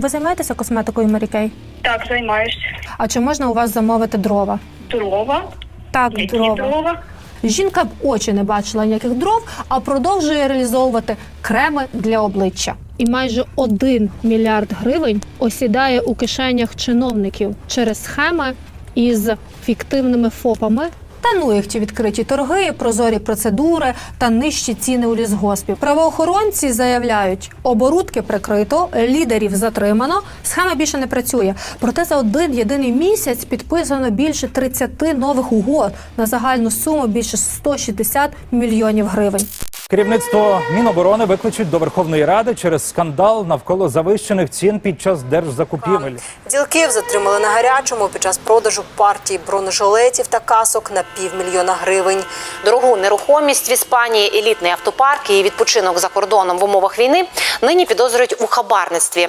Ви займаєтеся косметикою Kay? Так, займаюсь. А чи можна у вас замовити дрова? Дрова. Так, Які дрова. дрова? Жінка в очі не бачила ніяких дров, а продовжує реалізовувати креми для обличчя. І майже один мільярд гривень осідає у кишенях чиновників через схеми із фіктивними ФОПами. Та ну їх ті відкриті торги, прозорі процедури та нижчі ціни у лісгоспів. Правоохоронці заявляють, оборудки прикрито, лідерів затримано, схема більше не працює. Проте за один єдиний місяць підписано більше 30 нових угод на загальну суму більше 160 мільйонів гривень. Керівництво Міноборони викличуть до Верховної Ради через скандал навколо завищених цін під час держзакупівель. Ділків затримали на гарячому під час продажу партії бронежилетів та касок на півмільйона гривень. Дорогу нерухомість в Іспанії, елітний автопарк і відпочинок за кордоном в умовах війни нині підозрюють у хабарництві.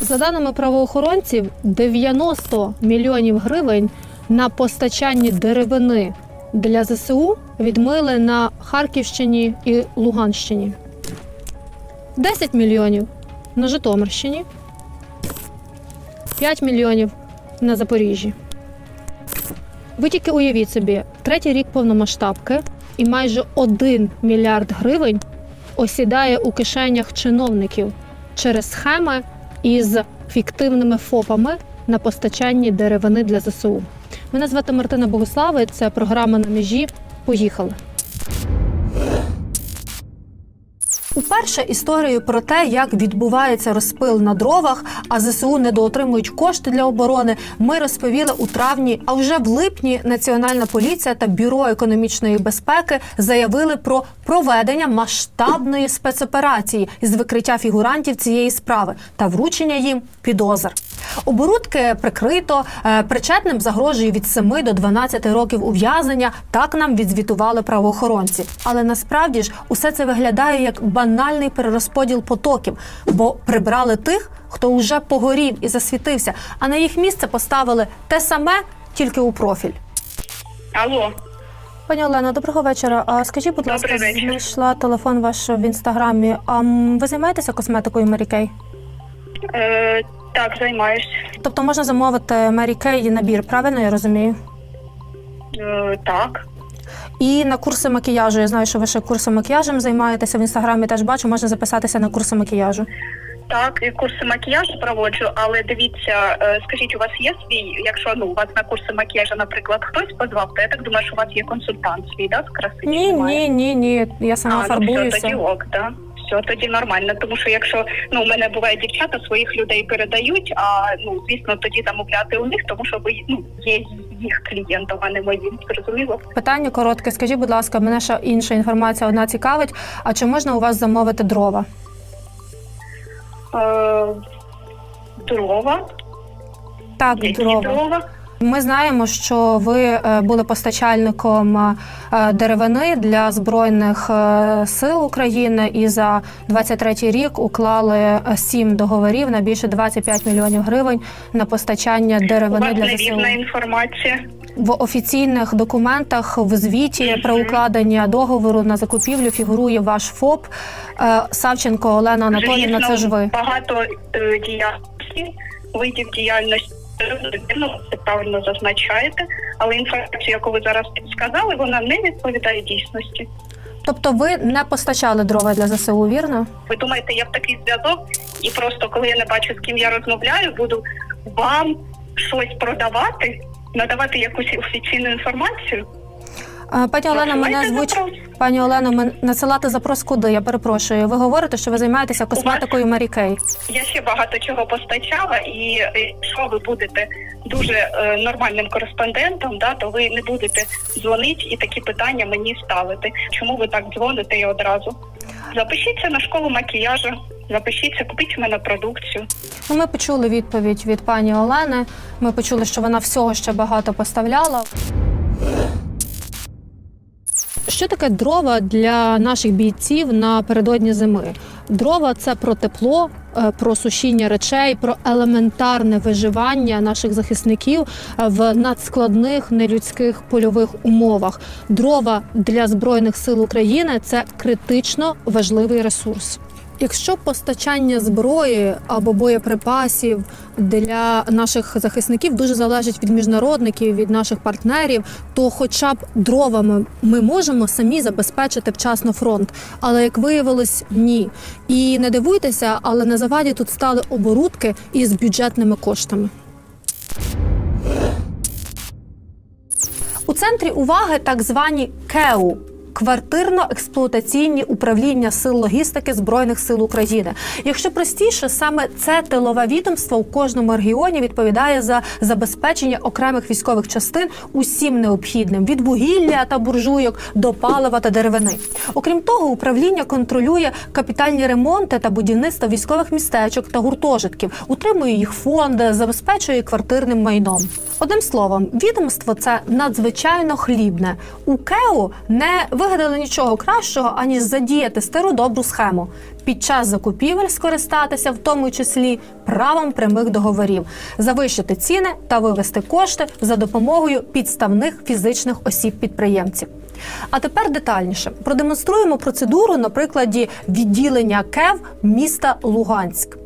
За даними правоохоронців, 90 мільйонів гривень на постачанні деревини для ЗСУ відмили на Харківщині і Луганщині. 10 мільйонів на Житомирщині, 5 мільйонів на Запоріжжі. Ви тільки уявіть собі, третій рік повномасштабки і майже 1 мільярд гривень осідає у кишенях чиновників через схеми із фіктивними ФОПами на постачанні деревини для ЗСУ. Мене звати Мартина Богуслава. і Це програма на межі. Поїхали. Уперше історію про те, як відбувається розпил на дровах, а ЗСУ недоотримують кошти для оборони, ми розповіли у травні. А вже в липні Національна поліція та бюро економічної безпеки заявили про проведення масштабної спецоперації із викриття фігурантів цієї справи та вручення їм підозр. Оборудки прикрито, е, причетним загрожує від 7 до 12 років ув'язнення. Так нам відзвітували правоохоронці. Але насправді ж усе це виглядає як банальний перерозподіл потоків, бо прибрали тих, хто вже погорів і засвітився, а на їх місце поставили те саме, тільки у профіль. Алло. Пані Олено, доброго вечора. А скажіть, будь ласка, знайшла телефон ваш в інстаграмі. А ви займаєтеся косметикою Kay? Е, так, займаюсь. Тобто можна замовити Mary Kay набір, правильно я розумію? Е, так. І на курси макіяжу. Я знаю, що ви ще курси макіяжем займаєтеся в інстаграмі. Теж бачу, можна записатися на курси макіяжу. Так, і курси макіяжу проводжу, але дивіться, е, скажіть, у вас є свій, якщо ну у вас на курси макіяжу, наприклад, хтось позвав, то я так думаю, що у вас є консультант свій, да, з краси? чи Ні, немає? ні, ні, ні. Я сама а, ну, все, фарбуюся. тоді ок, да. Все, тоді нормально. Тому що якщо ну у мене буває дівчата своїх людей передають, а ну звісно тоді замовляти у них, тому що ви ну є їх клієнтом, а не моїм. Зрозуміло? Питання коротке. Скажіть, будь ласка, мене ще інша інформація одна цікавить. А чи можна у вас замовити дрова? Е, дрова, Так, які дрова. дрова. Ми знаємо, що ви е, були постачальником е, деревини для збройних е, сил України і за 23 рік уклали сім договорів на більше 25 мільйонів гривень на постачання деревини для ЗСУ. інформація. В офіційних документах в звіті про укладення договору на закупівлю фігурує ваш ФОП Савченко Олена Анатоліївна. Це ж ви. багато діяльності, видів діяльності. Вірно, це правильно зазначаєте, але інформація, яку ви зараз сказали, вона не відповідає дійсності. Тобто, ви не постачали дрова для ЗСУ, вірно? Ви думаєте, я в такий зв'язок, і просто коли я не бачу, з ким я розмовляю, буду вам щось продавати, надавати якусь офіційну інформацію? Пані Олена, мене звуть пані Олено. Мен... Надсилати запрос куди? Я перепрошую. Ви говорите, що ви займаєтеся косметикою Мері Кей. Я ще багато чого постачала, і якщо ви будете дуже е, нормальним кореспондентом, да, то ви не будете дзвонити і такі питання мені ставити. Чому ви так дзвоните і одразу? Запишіться на школу макіяжу, запишіться, купіть у мене продукцію. Ну, ми почули відповідь від пані Олени. Ми почули, що вона всього ще багато поставляла. Що таке дрова для наших бійців напередодні зими? Дрова це про тепло, е, про сушіння речей, про елементарне виживання наших захисників е, в надскладних нелюдських польових умовах. Дрова для збройних сил України це критично важливий ресурс. Якщо постачання зброї або боєприпасів для наших захисників дуже залежить від міжнародників, від наших партнерів, то хоча б дровами ми можемо самі забезпечити вчасно фронт. Але як виявилось, ні. І не дивуйтеся, але на заваді тут стали оборудки із бюджетними коштами. У центрі уваги так звані КЕУ. Квартирно-експлуатаційні управління сил логістики збройних сил України. Якщо простіше, саме це тилове відомство у кожному регіоні відповідає за забезпечення окремих військових частин усім необхідним від вугілля та буржуйок до палива та деревини. Окрім того, управління контролює капітальні ремонти та будівництво військових містечок та гуртожитків, утримує їх фонди, забезпечує квартирним майном. Одним словом, відомство це надзвичайно хлібне. У КЕУ не вигадали нічого кращого, аніж задіяти стару добру схему. Під час закупівель скористатися, в тому числі правом прямих договорів, завищити ціни та вивести кошти за допомогою підставних фізичних осіб підприємців. А тепер детальніше продемонструємо процедуру на прикладі відділення КЕВ міста Луганськ.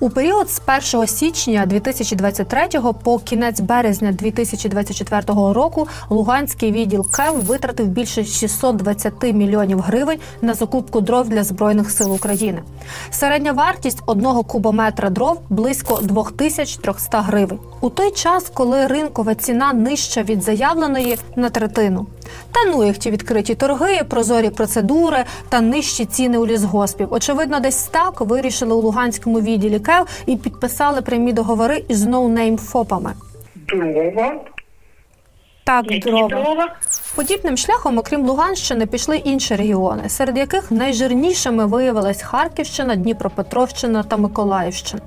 У період з 1 січня 2023 по кінець березня 2024 року Луганський відділ КЕВ витратив більше 620 мільйонів гривень на закупку дров для збройних сил України. Середня вартість одного кубометра дров близько 2300 гривень. У той час, коли ринкова ціна нижча від заявленої на третину. Та ну їх ті відкриті торги, прозорі процедури та нижчі ціни у лісгоспів. Очевидно, десь так вирішили у Луганському відділі КЕВ і підписали прямі договори із ноунейм ФОПами. Дрова. Так, дрова. Подібним шляхом, окрім Луганщини, пішли інші регіони, серед яких найжирнішими виявилась Харківщина, Дніпропетровщина та Миколаївщина.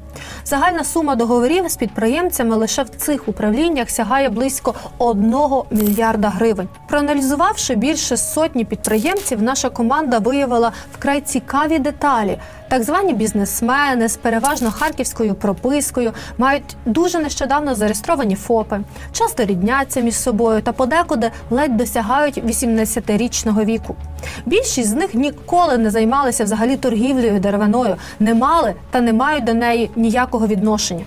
Загальна сума договорів з підприємцями лише в цих управліннях сягає близько 1 мільярда гривень. Проаналізувавши більше сотні підприємців, наша команда виявила вкрай цікаві деталі. Так звані бізнесмени з переважно харківською пропискою мають дуже нещодавно зареєстровані ФОПи, часто рідняться між собою та подекуди ледь досягають 18-річного віку. Більшість з них ніколи не займалися взагалі торгівлею деревиною, не мали та не мають до неї ніякого відношення.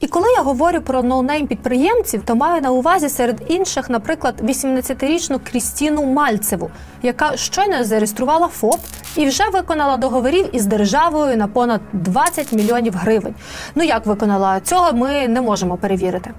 І коли я говорю про ноунейм підприємців, то маю на увазі серед інших, наприклад, 18-річну Крістіну Мальцеву, яка щойно зареєструвала ФОП і вже виконала договорів із державою на понад 20 мільйонів гривень. Ну як виконала цього, ми не можемо перевірити.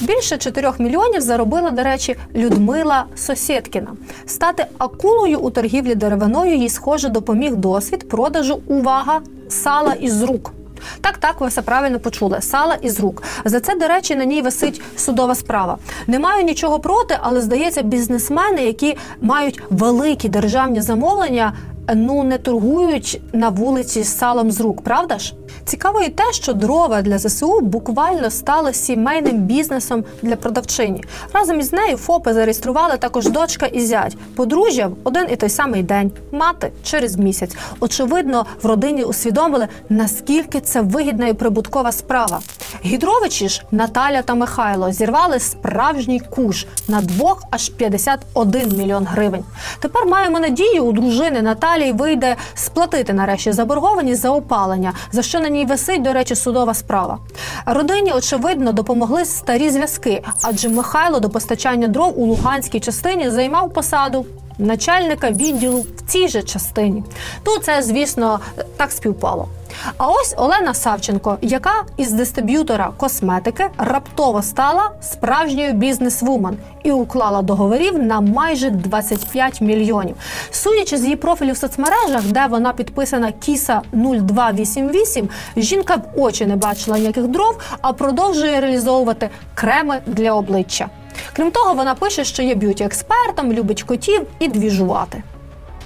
Більше 4 мільйонів заробила, до речі, Людмила Сосєткіна. Стати акулою у торгівлі деревиною їй схоже допоміг досвід продажу увага сала із рук. Так, так, ви все правильно почули. Сала із рук. За це, до речі, на ній висить судова справа. Не маю нічого проти, але здається, бізнесмени, які мають великі державні замовлення, ну не торгують на вулиці з салом з рук, правда ж? Цікаво і те, що дрова для ЗСУ буквально стали сімейним бізнесом для продавчині. Разом із нею ФОПи зареєстрували також дочка і зять. Подружжя в один і той самий день, мати через місяць. Очевидно, в родині усвідомили, наскільки це вигідна і прибуткова справа. Гідровичі ж Наталя та Михайло зірвали справжній куш на двох аж 51 мільйон гривень. Тепер маємо надію, у дружини Наталії вийде сплатити нарешті заборгованість за опалення, за що на ній висить, до речі, судова справа. Родині, очевидно, допомогли старі зв'язки, адже Михайло до постачання дров у Луганській частині займав посаду. Начальника відділу в цій же частині. то це, звісно, так співпало. А ось Олена Савченко, яка із дистриб'ютора косметики раптово стала справжньою бізнес-вумен і уклала договорів на майже 25 мільйонів. Судячи з її профілю в соцмережах, де вона підписана Кіса 0288, жінка б очі не бачила ніяких дров, а продовжує реалізовувати креми для обличчя. Крім того, вона пише, що є б'юті-експертом, любить котів і двіжувати.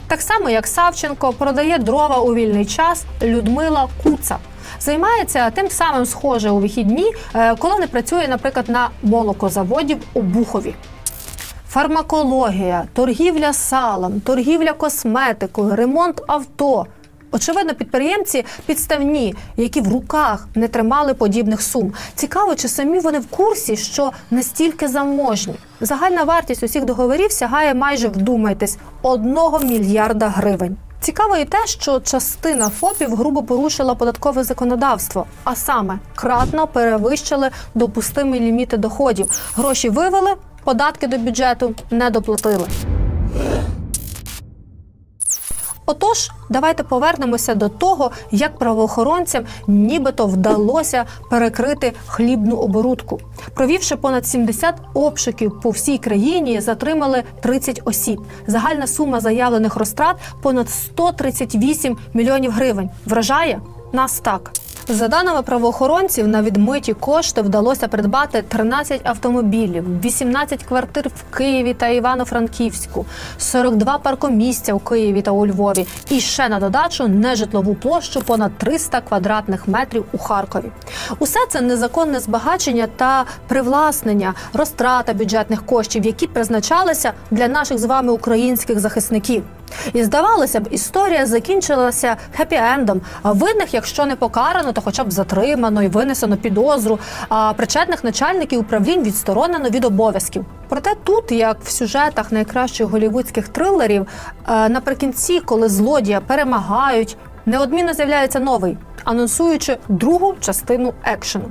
Так само, як Савченко продає дрова у вільний час Людмила Куца. Займається тим самим схоже у вихідні, е, коли не працює, наприклад, на молокозаводі в Обухові. фармакологія, торгівля салом, торгівля косметикою, ремонт авто. Очевидно, підприємці підставні, які в руках не тримали подібних сум. Цікаво, чи самі вони в курсі, що настільки заможні. Загальна вартість усіх договорів сягає майже вдумайтесь одного мільярда гривень. Цікаво і те, що частина ФОПів грубо порушила податкове законодавство, а саме кратно перевищили допустимі ліміти доходів. Гроші вивели, податки до бюджету не доплатили. Отож, давайте повернемося до того, як правоохоронцям нібито вдалося перекрити хлібну оборудку. Провівши понад 70 обшуків по всій країні, затримали 30 осіб. Загальна сума заявлених розтрат понад 138 мільйонів гривень. Вражає нас так. За даними правоохоронців, на відмиті кошти вдалося придбати 13 автомобілів, 18 квартир в Києві та Івано-Франківську, 42 паркомісця у Києві та у Львові, і ще на додачу нежитлову площу понад 300 квадратних метрів у Харкові. Усе це незаконне збагачення та привласнення, розтрата бюджетних коштів, які призначалися для наших з вами українських захисників. І здавалося б, історія закінчилася хеппі-ендом. Винних, якщо не покарано, то хоча б затримано і винесено підозру. А причетних начальників управлінь відсторонено від обов'язків. Проте тут, як в сюжетах найкращих голівудських трилерів, е, наприкінці, коли злодія перемагають, неодмінно з'являється новий, анонсуючи другу частину екшену.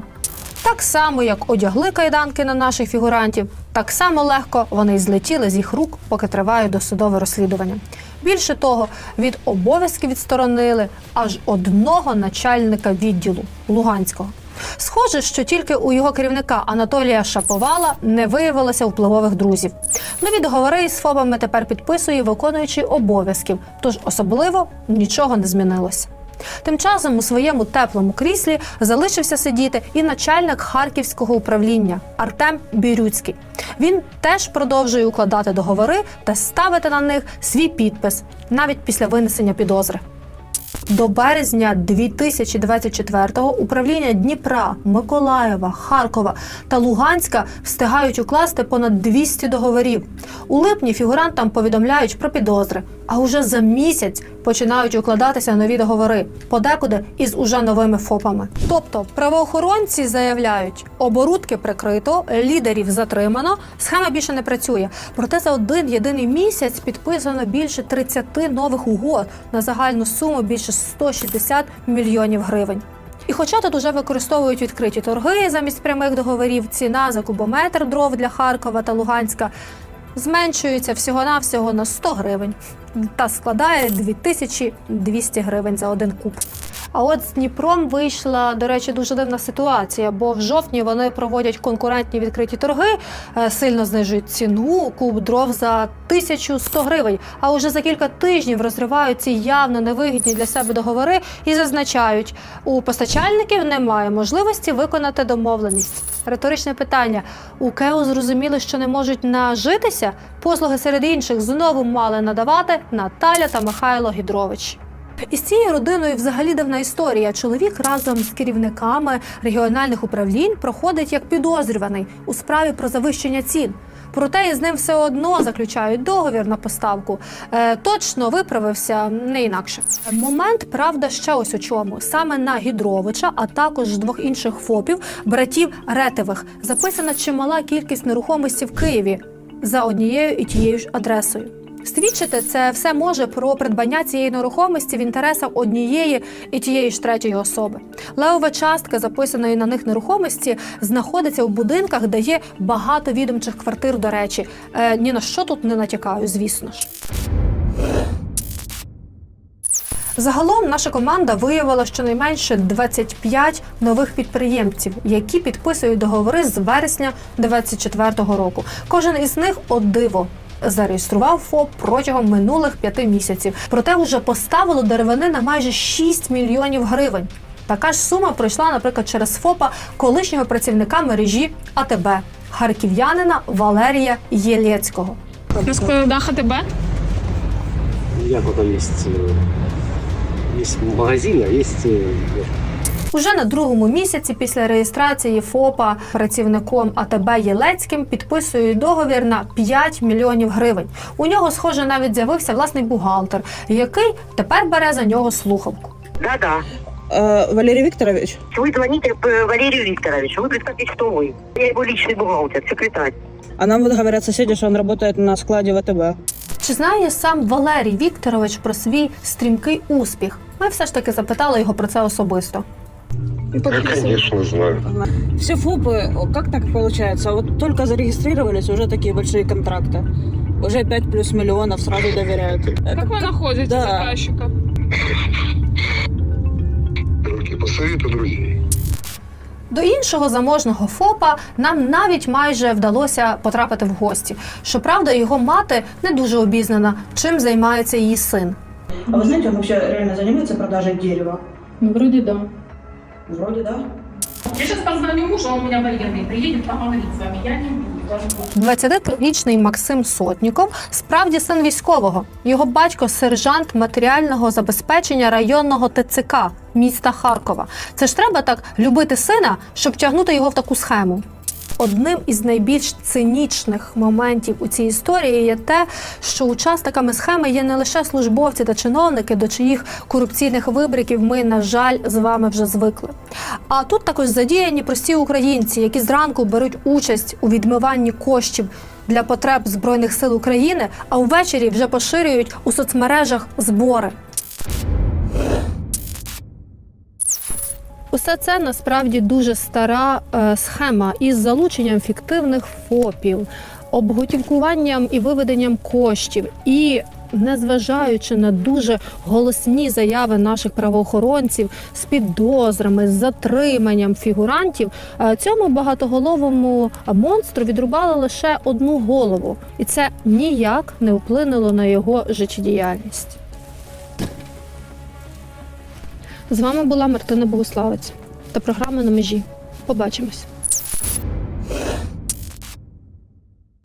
Так само, як одягли кайданки на наших фігурантів, так само легко вони й злетіли з їх рук, поки триває досудове розслідування. Більше того, від обов'язків відсторонили аж одного начальника відділу Луганського. Схоже, що тільки у його керівника Анатолія Шаповала не виявилося впливових друзів. Нові договори із ФОБами тепер підписує виконуючий обов'язків, тож особливо нічого не змінилося. Тим часом у своєму теплому кріслі залишився сидіти і начальник харківського управління Артем Бірюцький. Він теж продовжує укладати договори та ставити на них свій підпис навіть після винесення підозри. До березня 2024-го управління Дніпра, Миколаєва, Харкова та Луганська встигають укласти понад 200 договорів. У липні фігурантам повідомляють про підозри, а уже за місяць починають укладатися нові договори, подекуди із уже новими ФОПами. Тобто правоохоронці заявляють, оборудки прикрито, лідерів затримано, схема більше не працює. Проте за один єдиний місяць підписано більше 30 нових угод на загальну суму більше 160 мільйонів гривень. І хоча тут уже використовують відкриті торги замість прямих договорів, ціна за кубометр дров для Харкова та Луганська зменшується всього-навсього на 100 гривень та складає 2200 гривень за один куб. А от з Дніпром вийшла, до речі, дуже дивна ситуація, бо в жовтні вони проводять конкурентні відкриті торги, е, сильно знижують ціну куб дров за 1100 гривень. А уже за кілька тижнів розривають ці явно невигідні для себе договори і зазначають, у постачальників немає можливості виконати домовленість. Риторичне питання: у КЕУ зрозуміли, що не можуть нажитися. Послуги серед інших знову мали надавати Наталя та Михайло Гідрович. Із цією родиною взагалі дивна історія. Чоловік разом з керівниками регіональних управлінь проходить як підозрюваний у справі про завищення цін. Проте із ним все одно заключають договір на поставку. Е, точно виправився не інакше. Момент правда ще ось у чому саме на Гідровича, а також двох інших ФОПів, братів Ретевих, записана чимала кількість нерухомості в Києві за однією і тією ж адресою. Свідчити це все може про придбання цієї нерухомості в інтересах однієї і тієї ж третьої особи. Левова частка записаної на них нерухомості знаходиться в будинках, де є багато відомчих квартир. До речі, е, ні на що тут не натякаю, звісно ж. Загалом наша команда виявила щонайменше 25 нових підприємців, які підписують договори з вересня 2024 року. Кожен із них от диво. Зареєстрував ФОП протягом минулих п'яти місяців. Проте вже поставило деревини на майже 6 мільйонів гривень. Така ж сума пройшла, наприклад, через ФОПа колишнього працівника мережі АТБ харків'янина Валерія Єлєцького. На складах АТБ? Як там есть, э, есть магазин, а есть э, Уже на другому місяці після реєстрації ФОПа працівником АТБ Єлецьким підписує договір на 5 мільйонів гривень. У нього, схоже, навіть з'явився власний бухгалтер, який тепер бере за нього слухавку. Да-да. Э, Валерий Викторович, Вы звоните э, Валерию Викторовичу. Вы представьте, кто вы. Я его личный бухгалтер, секретарь. а нам вот говорят соседи, что он работает на складе ВТБ. Чи знає сам Валерій Вікторович про свій стрімкий успіх? Ми все ж таки запитали його про це особисто. Да, конечно, знаю. Все ФОПы, о, как так получается? Вот только зарегистрировались, уже такие большие контракты. Уже 5 плюс миллионов сразу доверяют. Это Как вы находите да. заказчика? Руки по совету друзей. До іншого заможного ФОПа нам навіть майже вдалося потрапити в гості. Щоправда, його мати не дуже обізнана, чим займається її син. А вы знаете, он вообще реально занимается продажей дерева? Ну, вроде да. Вроде да. Я сейчас позвоню мужу, он у меня военный, приедет поговорить с вами. Я не буду 23-річний Максим Сотніков справді син військового. Його батько сержант матеріального забезпечення районного ТЦК міста Харкова. Це ж треба так любити сина, щоб тягнути його в таку схему. Одним із найбільш цинічних моментів у цій історії є те, що учасниками схеми є не лише службовці та чиновники, до чиїх корупційних вибриків ми, на жаль, з вами вже звикли. А тут також задіяні прості українці, які зранку беруть участь у відмиванні коштів для потреб Збройних сил України, а увечері вже поширюють у соцмережах збори. Усе це насправді дуже стара е, схема із залученням фіктивних ФОПів, обготівкуванням і виведенням коштів, і незважаючи на дуже голосні заяви наших правоохоронців з підозрами, з затриманням фігурантів, е, цьому багатоголовому монстру відрубали лише одну голову, і це ніяк не вплинуло на його життєдіяльність. З вами була Мартина Богуславець та програма на межі. Побачимось.